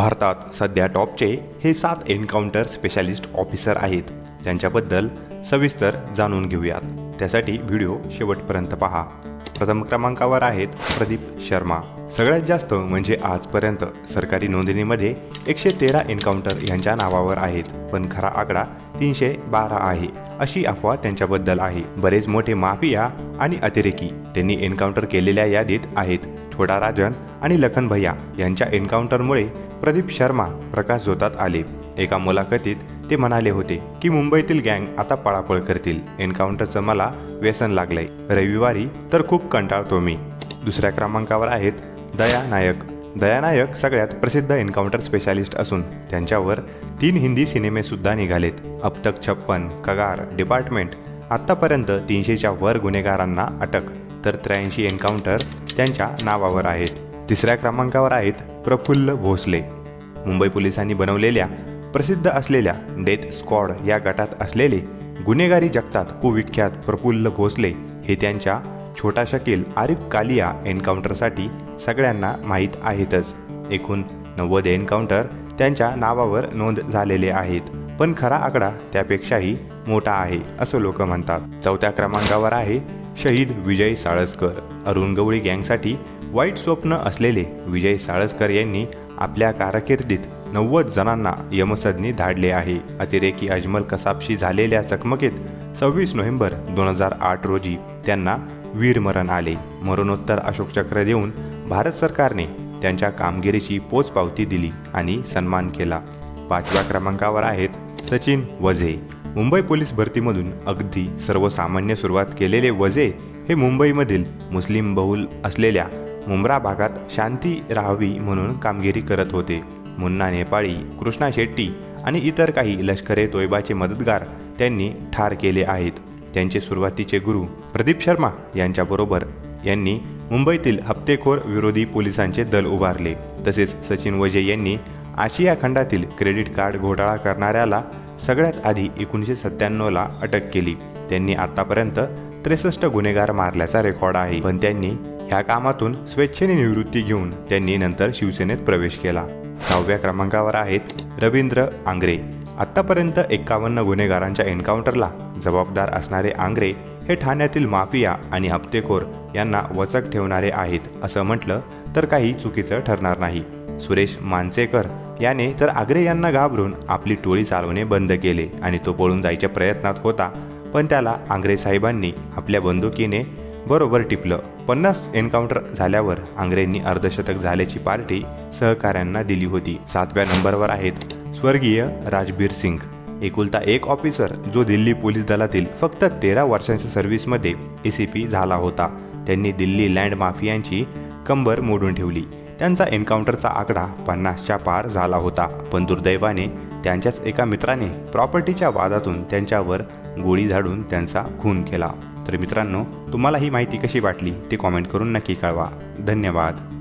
भारतात सध्या टॉपचे हे सात एन्काउंटर स्पेशालिस्ट ऑफिसर आहेत. त्यांच्याबद्दल सविस्तर जाणून घेऊयात. त्यासाठी व्हिडिओ शेवटपर्यंत पहा. प्रथम क्रमांकावर आहेत प्रदीप शर्मा. सगळ्यात जास्त म्हणजे आजपर्यंत सरकारी नोंदणीमध्ये एकशे तेरा एन्काउंटर यांच्या नावावर आहेत पण खरा आकडा तीनशे बारा आहे. अशी अफवा त्यांच्याबद्दल आहे. बरेच मोठे माफिया आणि अतिरेकी त्यांनी एन्काउंटर केलेल्या यादीत आहेत थोडा राजन आणि लखन भैया यांच्या एन्काउंटरमुळे प्रदीप शर्मा प्रकाश झोतात आले. एका मुलाखतीत ते म्हणाले होते की मुंबईतील गँग आता पळापळ करतील. एन्काउंटरचं मला व्यसन लागलंय. रविवारी तर खूप कंटाळतो मी. दुसऱ्या क्रमांकावर आहेत दया नायक. दया नायक सगळ्यात प्रसिद्ध एन्काउंटर स्पेशालिस्ट असून त्यांच्यावर तीन हिंदी सिनेमेसुद्धा निघालेत. अब तक छप्पन कगार डिपार्टमेंट आत्तापर्यंत तीनशेच्या वर गुन्हेगारांना अटक. तर त्र्याऐंशी एन्काउंटर त्यांच्या नावावर आहेत. तिसऱ्या क्रमांकावर आहेत प्रफुल्ल भोसले. मुंबई पोलिसांनी बनवलेल्या प्रसिद्ध असलेल्या डेथ स्क्वॉड या गटात असलेले गुन्हेगारी जगतात कुविख्यात प्रफुल्ल भोसले हे त्यांच्या छोटा शकील आरिफ कालिया एन्काउंटरसाठी सगळ्यांना माहीत आहेतच. एकूण नव्वद एन्काउंटर त्यांच्या नावावर नोंद झालेले आहेत. पण खरा आकडा त्यापेक्षाही मोठा आहे असं लोक म्हणतात. चौथ्या क्रमांकावर आहे शहीद विजय साळसकर. अरुण गवळी गँगसाठी वाईट स्वप्न असलेले विजय साळसकर यांनी आपल्या कारकिर्दीत नव्वद जणांना यमसदनी धाडले आहे. अतिरेकी अजमल कसाबशी झालेल्या चकमकीत सव्वीस नोव्हेंबर दोन हजार आठ रोजी त्यांना वीरमरण आले. मरणोत्तर अशोक चक्र देऊन भारत सरकारने त्यांच्या कामगिरीची पोचपावती दिली आणि सन्मान केला. पाचव्या क्रमांकावर आहेत सचिन वझे. मुंबई पोलीस भरतीमधून अगदी सर्वसामान्य सुरुवात केलेले वझे हे मुंबईमधील मुस्लिम बहुल असलेल्या मुंब्रा भागात शांती राहावी म्हणून कामगिरी करत होते. मुन्ना नेपाळी कृष्णा शेट्टी आणि इतर काही लष्करे तोयबाचे मदतगार त्यांनी ठार केले आहेत. त्यांचे सुरुवातीचे गुरु प्रदीप शर्मा यांच्याबरोबर यांनी मुंबईतील हप्तेखोर विरोधी पोलिसांचे दल उभारले. तसेच सचिन वजे यांनी आशिया खंडातील क्रेडिट कार्ड घोटाळा करणाऱ्याला सगळ्यात आधी एकोणीसशे सत्त्याण्णवला अटक केली. त्यांनी आतापर्यंत त्रेसष्ट गुन्हेगार मारल्याचा रेकॉर्ड आहे. पण त्यांनी ह्या कामातून स्वेच्छेने निवृत्ती घेऊन त्यांनी नंतर शिवसेनेत प्रवेश केला. सहाव्या क्रमांकावर आहेत रवींद्र आंग्रे. आत्तापर्यंत एक्कावन्न गुन्हेगारांच्या एन्काउंटरला जबाबदार असणारे आंग्रे हे ठाण्यातील माफिया आणि हप्तेखोर यांना वचक ठेवणारे आहेत असं म्हटलं तर काही चुकीचं ठरणार नाही. सुरेश मानसेकर याने तर आग्रे यांना घाबरून आपली टोळी चालवणे बंद केले आणि तो पळून जायच्या प्रयत्नात होता पण त्याला आंग्रे साहेबांनी आपल्या बंदुकीने बरोबर टिपलं. पन्नास एन्काउंटर झाल्यावर आंग्रेंनी अर्धशतक झाल्याची पार्टी सहकाऱ्यांना दिली होती. सातव्या नंबरवर आहेत स्वर्गीय राजबीर सिंग एकुलता एक ऑफिसर जो दिल्ली पोलीस दलातील फक्त तेरा वर्षांच्या सर्व्हिसमध्ये ए सी पी झाला होता. त्यांनी दिल्ली लँड माफियांची कंबर मोडून ठेवली. त्यांचा एन्काउंटरचा आकडा पन्नासच्या पार झाला होता. पण दुर्दैवाने त्यांच्याच एका मित्राने प्रॉपर्टीच्या वादातून त्यांच्यावर गोळी झाडून त्यांचा खून केला. तर मित्रांनो तुम्हाला ही माहिती कशी वाटली ते कॉमेंट करून नक्की कळवा. धन्यवाद.